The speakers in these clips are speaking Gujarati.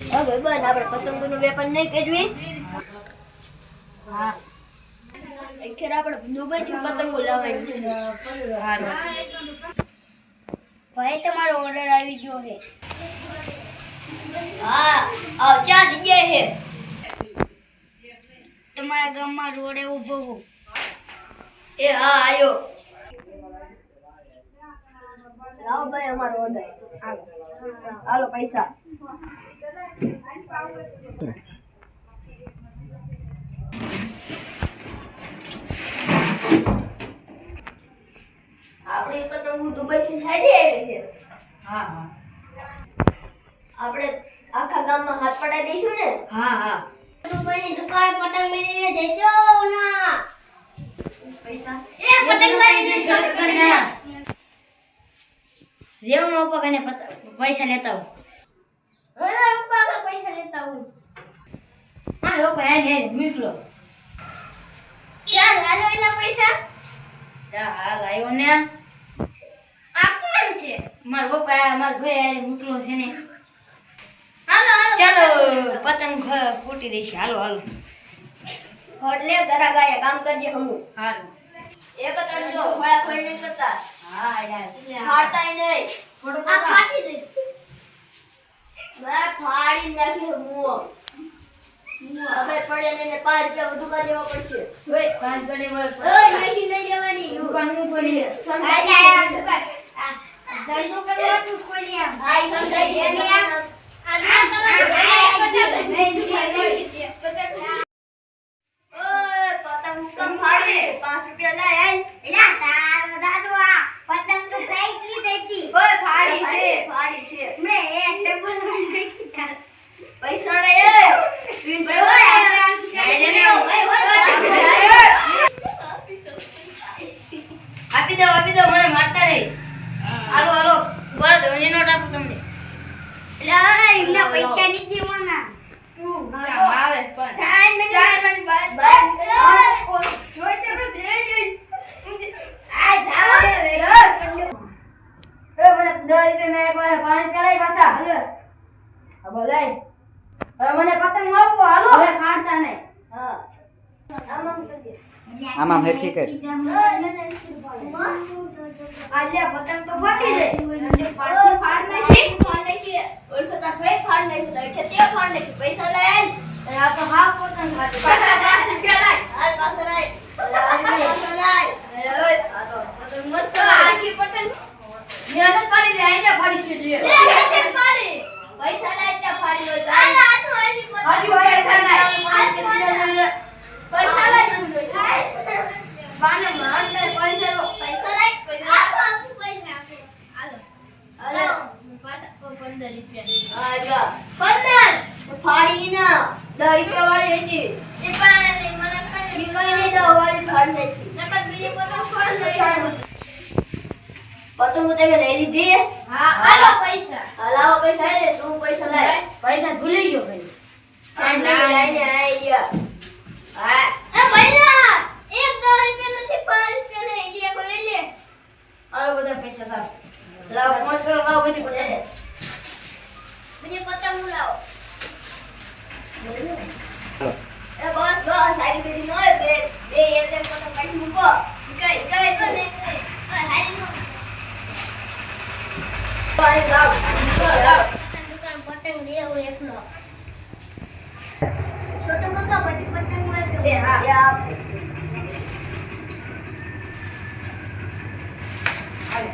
હવે બન આપણે પતંગોનો વેપાર નહીં કરવી હા. અખેર આપણે ભાઈ, તમારો ઓર્ડર આવી ગયો છે. હા, આ ક્યાં જગ્યાએ છે. તમારા ગામમાં રોડે ઊભો હું. એ, હા આવ્યો હાલો, પૈસા. આપણે પતંગ દુબઈ થી સાડી આવી છે. હા હા. આપણે આખા ગામમાં હાથ પડાવી દઈશું ને? હા હા. દુબઈની દુકાન પતંગ મેળવીને જજો ના. પૈસા? એ પતંગ મારીને શોધ કરના રેવ પગ પૈસા લેતા પૈસા લેતા હું હા લોકો હે હે મોકલો ક્યાં લાલો એના પૈસા? જા હાલ આવ્યો ને આ. કોણ છે? માર પપ્પા માર ભાઈ હારે મોકલો છે ને. હાલો હાલો ચાલો પતંગ ફૂટી દઈશ હાલો હાલો. હોટલે ગરા ગાયા કામ કરજે હું હારું. એક કરતા હા યાર. ફાડતાય નહીં. થોડું આ ફાટી દે. મેં ફાડી નાખી મુઓ હવે પડે ને પાંચ રૂપિયા વધુ કરી દેવા પડશે ઓય પાંચ ગણી મળે ઓય નહીં નહીં દેવાની હું પડી આ આ ધંધો કરવાનું કોઈ નહીં આમ આ સમજાય છે ને આમ આ ના ઓય પતંગ કમ ફાડે પાંચ રૂપિયા લાય આય એલા તારો દાદો આ પતંગ તો ફેંકી દેતી ઓય ફાડી છે ફાડી છે મે એક ડબલ નાખી પૈસા લે એ તીન ભાઈ ઓય લઈ લે આપી દો આપી દો મને મારતા નહીં હાલો હાલો બરો દો એની નોટ આપું તમને લા એમના પૈસા નહીં દેવાના. તું આવે પણ. ચાર મિનિટ ચાર મિનિટ બાદ બાદ જોઈ તો ભેળ જઈ. આ જાવ એ મને દસ રૂપિયા મેં એક વાર પાછા. હાલો. આ બધાય. હવે મને પતંગ આપો. હાલો. હવે ફાડતા નહીં. હા. આમાં કરજે આમાં હેરખી કર. આલ્યા પતંગ તો ફાટી જાય. એટલે પાછી ફાડ નાખી નાખી ઓળખો તા ભાઈ ફાડ નાખી તો કે તે ફાડ નાખી પૈસા લે અને આ તો હાવ પતંગ ફાટી પાછા પાંચ રૂપિયા લાય હાલ પાછો લાય પાછો લાય આ તો પતંગ મસ્ત આખી પતંગ મહેનત કરી લે આઈને ફાડી છે લે આખી ફાડી પૈસા લાય ત્યાં ફાડી હોય તો આ હાથ વાળી પતંગ હજી હોય પૈસા લાય. હાથ વાળી. પૈસા લાય તું બાને માનતા પૈસા લો પૈસા લાય પૈસા આપો આપો પૈસા આપો હાલો હાલો પાછા પંદર રૂપિયા. પંદર? ફાડી ના દસ રૂપિયા વાળી હતી. એ પણ મને નહીં દસ વાળી ફાડ નાખી. નકર બીજી પતંગ ફાડ નાખી પતંગ તમે લઈ લીધી? હા હાલો પૈસા હાલાવો પૈસા લે તું પૈસા લાય પૈસા ભૂલી ગયો ભાઈ સાહેબ લઈને આવી ગયા હા એ ભૈયા એક દસ રૂપિયા નથી પાંચ રૂપિયા ને ઇન્ડિયા કો લઈ લે આલો બધા પૈસા લાવ લાવ મોજ કરો લાવ બધી પૈસા મને પતંગ લાવો બસ બસ એક પતંગ કાઢી મૂકો કઈ તો ને હારી પછી પતંગ મળે હા યા અરે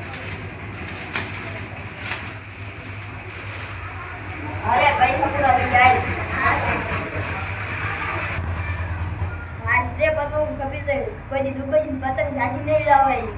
કોઈ દી દુબઈ પતંગ જાજી નહીં લાવાય.